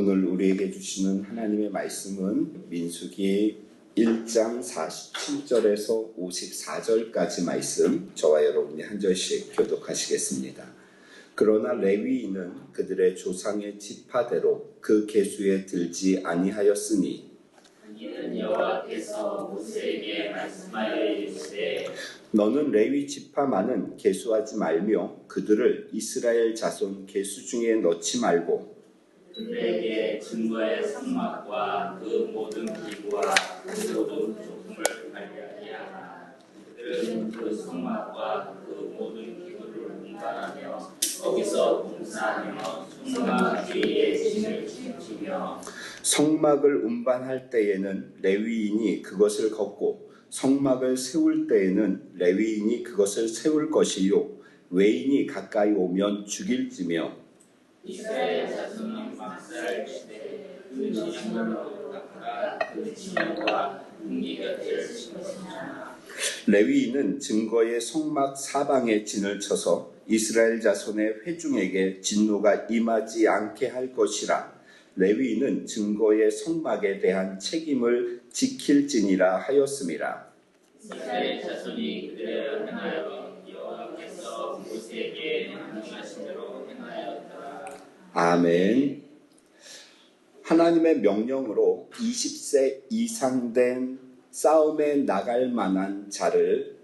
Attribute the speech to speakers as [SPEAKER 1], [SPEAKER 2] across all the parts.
[SPEAKER 1] 오늘 우리에게 주시는 하나님의 말씀은 민수기 1장 47절에서 54절까지 말씀 저와 여러분이 한 절씩 교독하시겠습니다. 그러나 레위인은 그들의 조상의 지파대로 그 계수에 들지 아니하였으니 너는 레위 지파만은 계수하지 말며 그들을 이스라엘 자손 계수 중에 넣지 말고
[SPEAKER 2] 그들에게 증거의 성막과 그 모든 기구와 그 모든 조품을 관리하게 하라. 그들은 그 성막과 그 모든 기구를 운반하며 거기서 봉사하며 성막 위에 짐을 지며
[SPEAKER 1] 성막을 운반할 때에는 레위인이 그것을 걷고 성막을 세울 때에는 레위인이 그것을 세울 것이요. 외인이 가까이 오면 죽일지며
[SPEAKER 2] 이스라엘 자손은 막살 시대 그 진영으로 각각 그 진영과 군기 곁을 지켰으나
[SPEAKER 1] 레위인은 증거의 성막 사방에 진을 쳐서 이스라엘 자손의 회중에게 진노가 임하지 않게 할 것이라 레위인은 증거의 성막에 대한 책임을 지킬지니라 하였음이라
[SPEAKER 2] 이스라엘 자손이 그대로 행하여 여호와께서 모세에게 명령하신 대로.
[SPEAKER 1] 아멘. 하나님의 명령으로 20세 이상 된 싸움에 나갈 만한 자를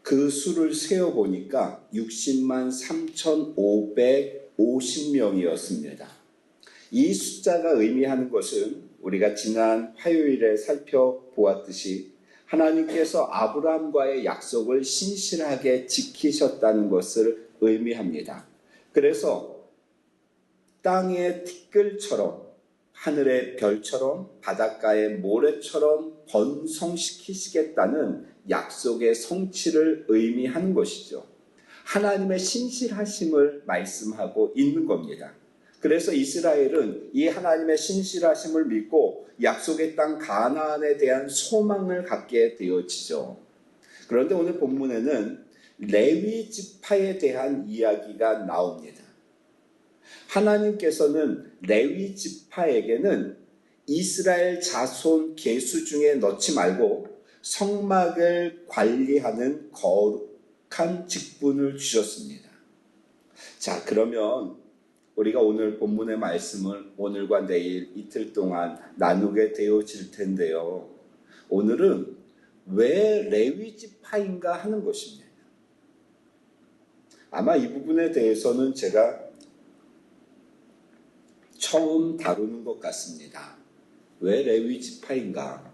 [SPEAKER 1] 그 수를 세어 보니까 60만 3,550명이었습니다. 이 숫자가 의미하는 것은 우리가 지난 화요일에 살펴보았듯이 하나님께서 아브라함과의 약속을 신실하게 지키셨다는 것을 의미합니다. 그래서 땅의 티끌처럼 하늘의 별처럼 바닷가의 모래처럼 번성시키시겠다는 약속의 성취를 의미하는 것이죠. 하나님의 신실하심을 말씀하고 있는 겁니다. 그래서 이스라엘은 이 하나님의 신실하심을 믿고 약속의 땅 가나안에 대한 소망을 갖게 되어지죠. 그런데 오늘 본문에는 레위 지파에 대한 이야기가 나옵니다. 하나님께서는 레위 지파에게는 이스라엘 자손 계수 중에 넣지 말고 성막을 관리하는 거룩한 직분을 주셨습니다. 자, 그러면 우리가 오늘 본문의 말씀을 오늘과 내일 이틀 동안 나누게 되어질 텐데요. 오늘은 왜 레위 지파인가 하는 것입니다. 아마 이 부분에 대해서는 제가 처음 다루는 것 같습니다. 왜 레위 지파인가?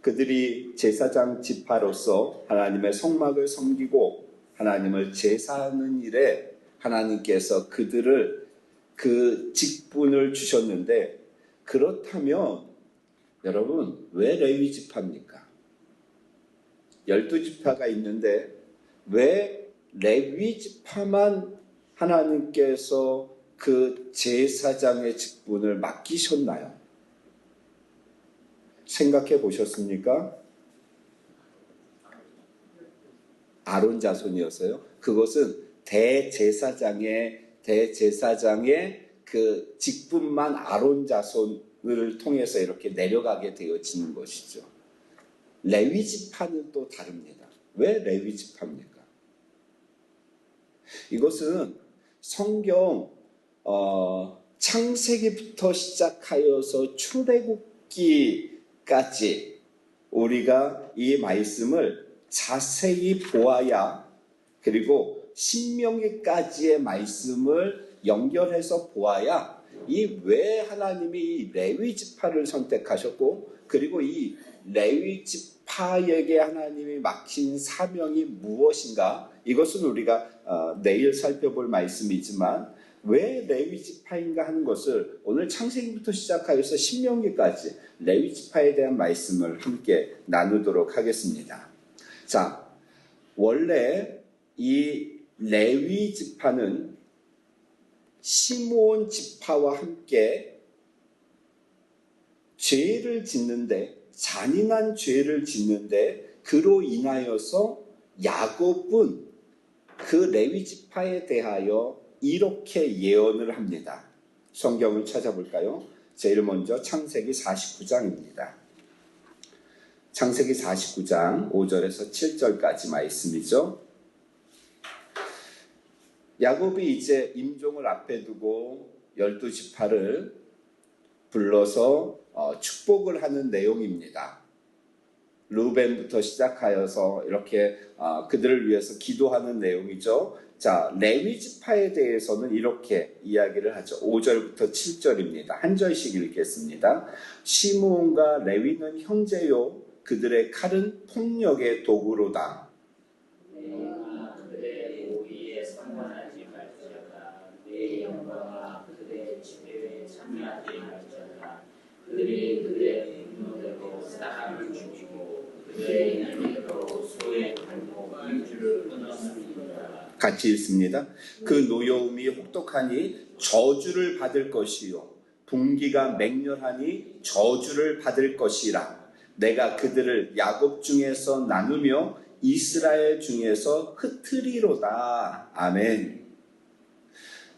[SPEAKER 1] 그들이 제사장 지파로서 하나님의 성막을 섬기고 하나님을 제사하는 일에 하나님께서 그들을 그 직분을 주셨는데 그렇다면 여러분 왜 레위 지파입니까? 열두 지파가 있는데 왜 레위 지파만 하나님께서 그 제사장의 직분을 맡기셨나요? 생각해 보셨습니까? 아론 자손이었어요. 그것은 대제사장의 대제사장의 그 직분만 아론 자손을 통해서 이렇게 내려가게 되어지는 것이죠. 레위 지파는 또 다릅니다. 왜 레위 지파입니까? 이것은 성경 어, 창세기부터 시작하여서 출애굽기까지 우리가 이 말씀을 자세히 보아야 그리고 신명기까지의 말씀을 연결해서 보아야 이 왜 하나님이 이 레위 지파를 선택하셨고 그리고 이 레위 지파에게 하나님이 맡긴 사명이 무엇인가? 이것은 우리가 어, 내일 살펴볼 말씀이지만 왜 레위 지파인가 하는 것을 오늘 창세기부터 시작하여서 신명기까지 레위 지파에 대한 말씀을 함께 나누도록 하겠습니다. 자, 원래 이 레위 지파는 시므온 지파와 함께 죄를 짓는데 잔인한 죄를 짓는데 그로 인하여서 야곱은 그 레위 지파에 대하여 이렇게 예언을 합니다. 성경을 찾아볼까요? 제일 먼저 창세기 49장입니다. 창세기 49장 5절에서 7절까지 말씀이죠. 야곱이 이제 임종을 앞에 두고 열두 지파를 불러서 어, 축복을 하는 내용입니다. 루벤부터 시작하여서 이렇게 어, 그들을 위해서 기도하는 내용이죠. 자, 레위 지파에 대해서는 이렇게 이야기를 하죠. 5절부터 7절입니다. 한 절씩 읽겠습니다. 시므온과 레위는 형제요 그들의 칼은 폭력의
[SPEAKER 2] 도구로다. 그들이 그들의 분노대로 사람을 죽이고 그들의 힘으로 소의 팔고 일주를 끊었습니다
[SPEAKER 1] 같이 읽습니다. 그 노여움이 혹독하니 저주를 받을 것이요 분기가 맹렬하니 저주를 받을 것이라 내가 그들을 야곱 중에서 나누며 이스라엘 중에서 흩트리로다. 아멘.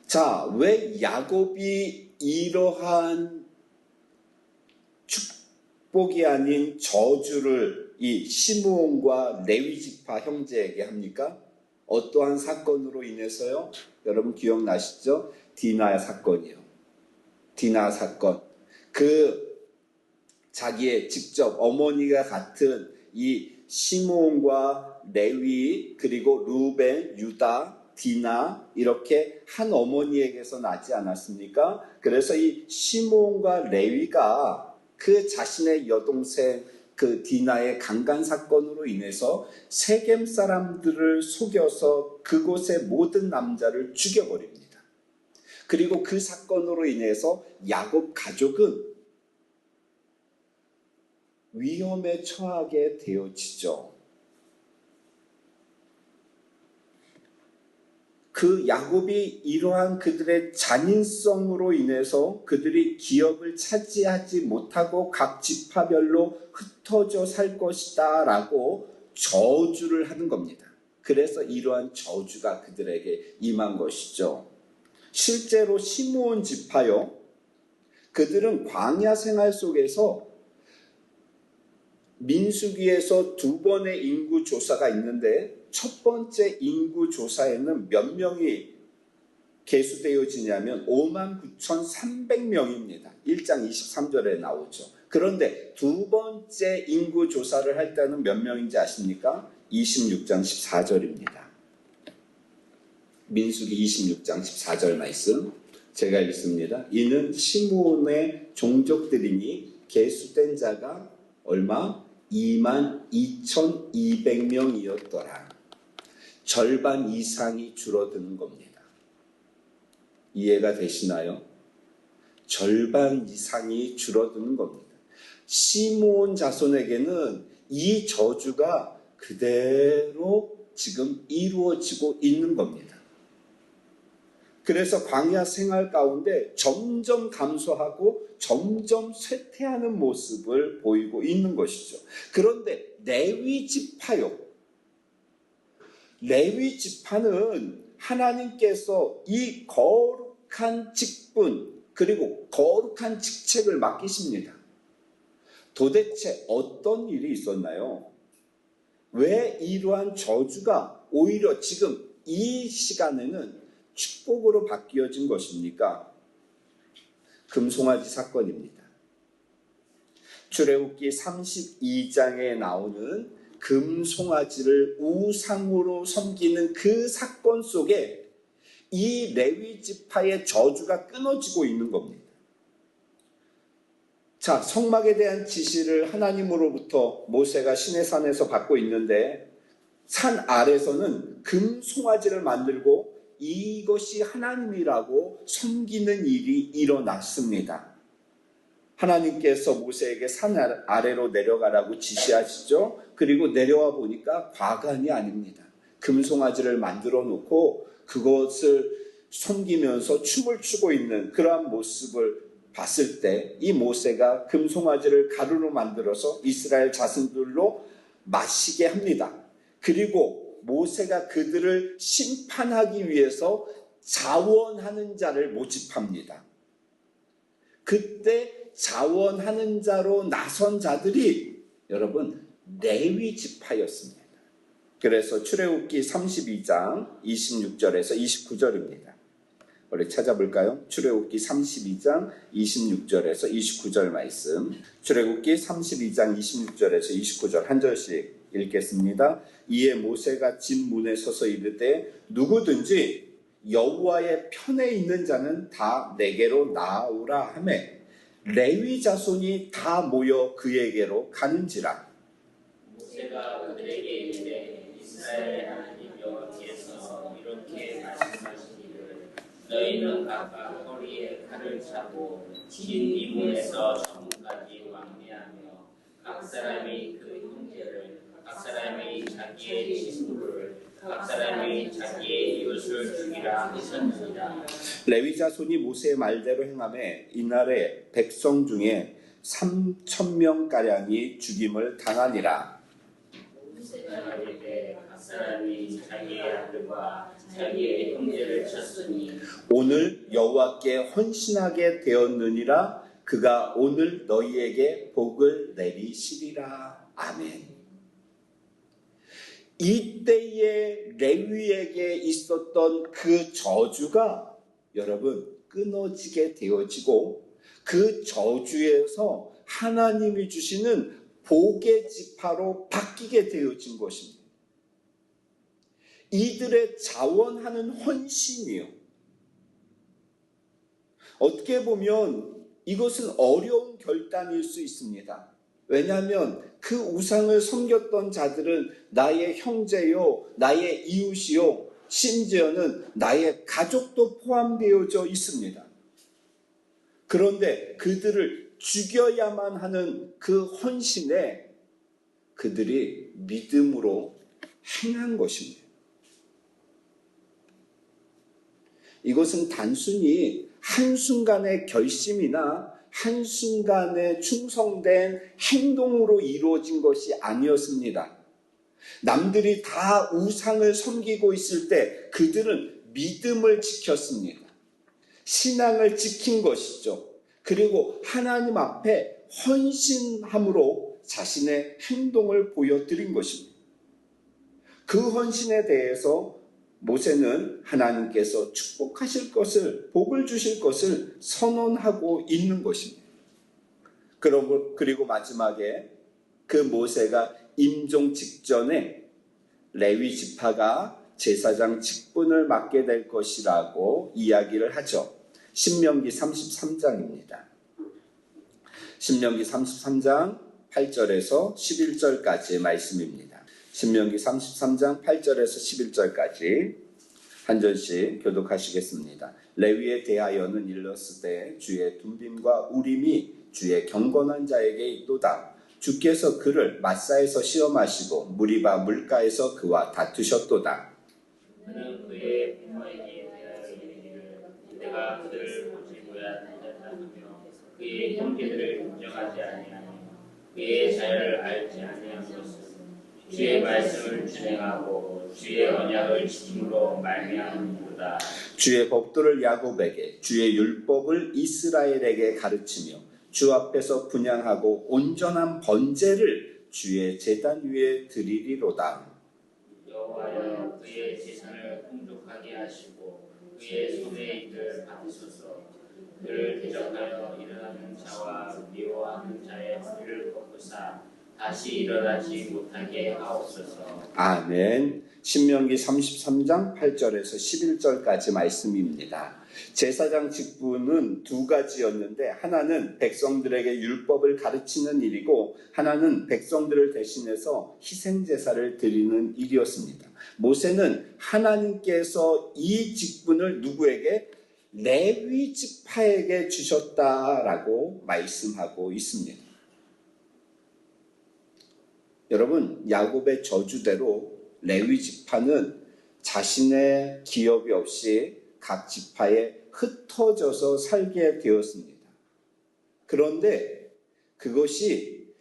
[SPEAKER 1] 자, 왜 야곱이 이러한 축복이 아닌 저주를 이 시므온과 레위 지파 형제에게 합니까? 어떠한 사건으로 인해서요? 여러분 기억나시죠? 디나 사건이요. 디나 사건. 그 자기의 직접 어머니가 같은 이 시므온과 레위 그리고 루벤, 유다, 디나 이렇게 한 어머니에게서 나지 않았습니까? 그래서 이 시므온과 레위가 그 자신의 여동생 그 디나의 강간 사건으로 인해서 세겜 사람들을 속여서 그곳의 모든 남자를 죽여버립니다. 그리고 그 사건으로 인해서 야곱 가족은 위험에 처하게 되어지죠. 그 야곱이 이러한 그들의 잔인성으로 인해서 그들이 기업을 차지하지 못하고 각 지파별로 흩어져 살 것이다 라고 저주를 하는 겁니다. 그래서 이러한 저주가 그들에게 임한 것이죠. 실제로 시므온 지파요. 그들은 광야 생활 속에서 민수기에서 두 번의 인구 조사가 있는데 첫 번째 인구 조사에는 몇 명이 개수되어지냐면 5만 9,300명입니다. 1장 23절에 나오죠. 그런데 두 번째 인구 조사를 할 때는 몇 명인지 아십니까? 26장 14절입니다. 민수기 26장 14절 말씀 제가 읽습니다. 이는 시므온의 종족들이니 개수된 자가 얼마? 2만 2,200명이었더라. 절반 이상이 줄어드는 겁니다. 이해가 되시나요? 절반 이상이 줄어드는 겁니다. 시므온 자손에게는 이 저주가 그대로 지금 이루어지고 있는 겁니다. 그래서 광야 생활 가운데 점점 감소하고 점점 쇠퇴하는 모습을 보이고 있는 것이죠. 그런데 레위 지파요. 레위 지파는 하나님께서 이 거룩한 직분 그리고 거룩한 직책을 맡기십니다. 도대체 어떤 일이 있었나요? 왜 이러한 저주가 오히려 지금 이 시간에는 축복으로 바뀌어진 것입니까? 금송아지 사건입니다. 출애굽기 32장에 나오는 금송아지를 우상으로 섬기는 그 사건 속에 이 레위 지파의 저주가 끊어지고 있는 겁니다. 자, 성막에 대한 지시를 하나님으로부터 모세가 시내산에서 받고 있는데 산 아래서는 금송아지를 만들고 이것이 하나님이라고 섬기는 일이 일어났습니다. 하나님께서 모세에게 산 아래로 내려가라고 지시하시죠. 그리고 내려와 보니까 과관이 아닙니다. 금송아지를 만들어 놓고 그것을 섬기면서 춤을 추고 있는 그러한 모습을 봤을 때 이 모세가 금송아지를 가루로 만들어서 이스라엘 자손들로 마시게 합니다. 그리고 모세가 그들을 심판하기 위해서 자원하는 자를 모집합니다. 그때 자원하는 자로 나선 자들이 여러분 레위 지파였습니다. 그래서 출애굽기 32장 26절에서 29절입니다. 우리 찾아볼까요? 출애굽기 32장 26절에서 29절 말씀. 출애굽기 32장 26절에서 29절 한 절씩 읽겠습니다. 이에 모세가 진 문에 서서 이르되 누구든지 여호와의 편에 있는 자는 다 내게로 나오라 하매 레위 자손이 다 모여 그에게로 가는지라.
[SPEAKER 2] 너희는 각각 허리에 칼을 차고 진 이문에서 저문까지 왕래하며 각 사람이 그 형제를 각 사람이 자기의 친구를 각 사람이 자기의 이웃을 죽이라 하셨느니라
[SPEAKER 1] 레위 자손이 모세의 말대로 행함에 이날에 백성 중에 3천 명 가량이 죽임을 당하니라. 오늘 여호와께 헌신하게 되었느니라. 그가 오늘 너희에게 복을 내리시리라. 아멘. 이때에 레위에게 있었던 그 저주가 여러분 끊어지게 되어지고 그 저주에서 하나님이 주시는 복의 지파로 바뀌게 되어진 것입니다. 이들의 자원하는 헌신이요. 어떻게 보면 이것은 어려운 결단일 수 있습니다. 왜냐하면 그 우상을 섬겼던 자들은 나의 형제요, 나의 이웃이요, 심지어는 나의 가족도 포함되어져 있습니다. 그런데 그들을 죽여야만 하는 그 헌신에 그들이 믿음으로 행한 것입니다. 이것은 단순히 한순간의 결심이나 한순간에 충성된 행동으로 이루어진 것이 아니었습니다. 남들이 다 우상을 섬기고 있을 때 그들은 믿음을 지켰습니다. 신앙을 지킨 것이죠. 그리고 하나님 앞에 헌신함으로 자신의 행동을 보여드린 것입니다. 그 헌신에 대해서 모세는 하나님께서 축복하실 것을, 복을 주실 것을 선언하고 있는 것입니다. 그리고, 마지막에 그 모세가 임종 직전에 레위 지파가 제사장 직분을 맡게 될 것이라고 이야기를 하죠. 신명기 33장입니다. 신명기 33장 8절에서 11절까지의 말씀입니다. 신명기 33장 8절에서 11절까지 한 절씩 교독하시겠습니다. 레위에 대하여는 일렀을 때 주의 둠빔과 우림이 주의 경건한 자에게 있도다. 주께서 그를 마사에서 시험하시고 무리바 물가에서 그와 다투셨도다.
[SPEAKER 2] 그의 형제들을 인정하지 아니하며 그의 자유를 알지 것은 주의 말씀을 준행하고 주의 언약을 지킴으로 말미암는도다.
[SPEAKER 1] 주의 법도를 야곱에게 주의 율법을 이스라엘에게 가르치며 주 앞에서 분양하고 온전한 번제를 주의 제단 위에 드리리로다.
[SPEAKER 2] 여호와여 그의 재산을 풍족하게 하시고 그의 손에 이를 받으소서 그를 대적하여 일어나는 자와 미워하는 자의 허리를 꺾으사 다시 일어나지 못하게 하옵소서
[SPEAKER 1] 아멘. 신명기 33장 8절에서 11절까지 말씀입니다. 제사장 직분은 두 가지였는데 하나는 백성들에게 율법을 가르치는 일이고 하나는 백성들을 대신해서 희생 제사를 드리는 일이었습니다. 모세는 하나님께서 이 직분을 누구에게 레위 지파에게 주셨다라고 말씀하고 있습니다. 여러분 야곱의 저주대로 레위 지파는 자신의 기업이 없이 각 지파에 흩어져서 살게 되었습니다. 그런데 그것이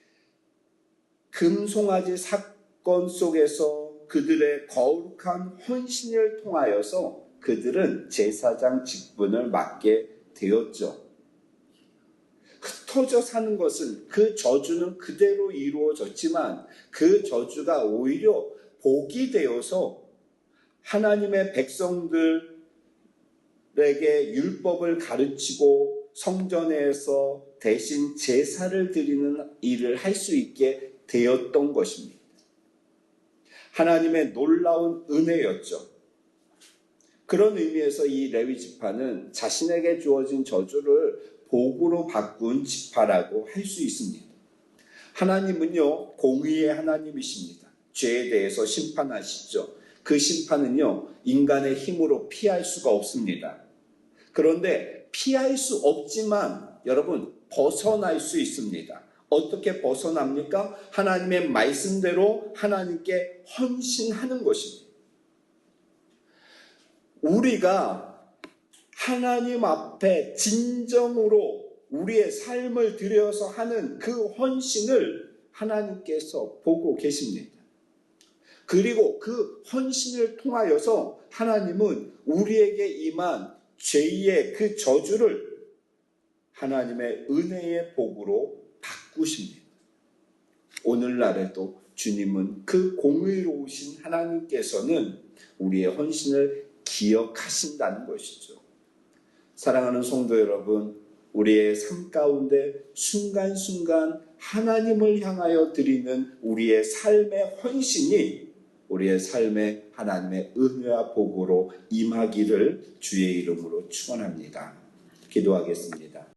[SPEAKER 1] 금송아지 사건 속에서 그들의 거룩한 헌신을 통하여서 그들은 제사장 직분을 맡게 되었죠. 흩어져 사는 것은 그 저주는 그대로 이루어졌지만 그 저주가 오히려 복이 되어서 하나님의 백성들에게 율법을 가르치고 성전에서 대신 제사를 드리는 일을 할 수 있게 되었던 것입니다. 하나님의 놀라운 은혜였죠. 그런 의미에서 이 레위 지파는 자신에게 주어진 저주를 복으로 바꾼 지파라고 할 수 있습니다. 하나님은요, 공의의 하나님이십니다. 죄에 대해서 심판하시죠. 그 심판은요, 인간의 힘으로 피할 수가 없습니다. 그런데 피할 수 없지만 여러분, 벗어날 수 있습니다. 어떻게 벗어납니까? 하나님의 말씀대로 하나님께 헌신하는 것입니다. 우리가 하나님 앞에 진정으로 우리의 삶을 들여서 하는 그 헌신을 하나님께서 보고 계십니다. 그리고 그 헌신을 통하여서 하나님은 우리에게 임한 죄의 그 저주를 하나님의 은혜의 복으로 바꾸십니다. 오늘날에도 주님은 그 공의로우신 하나님께서는 우리의 헌신을 기억하신다는 것이죠. 사랑하는 성도 여러분, 우리의 삶 가운데 순간순간 하나님을 향하여 드리는 우리의 삶의 헌신이 우리의 삶에 하나님의 은혜와 복으로 임하기를 주의 이름으로 축원합니다. 기도하겠습니다.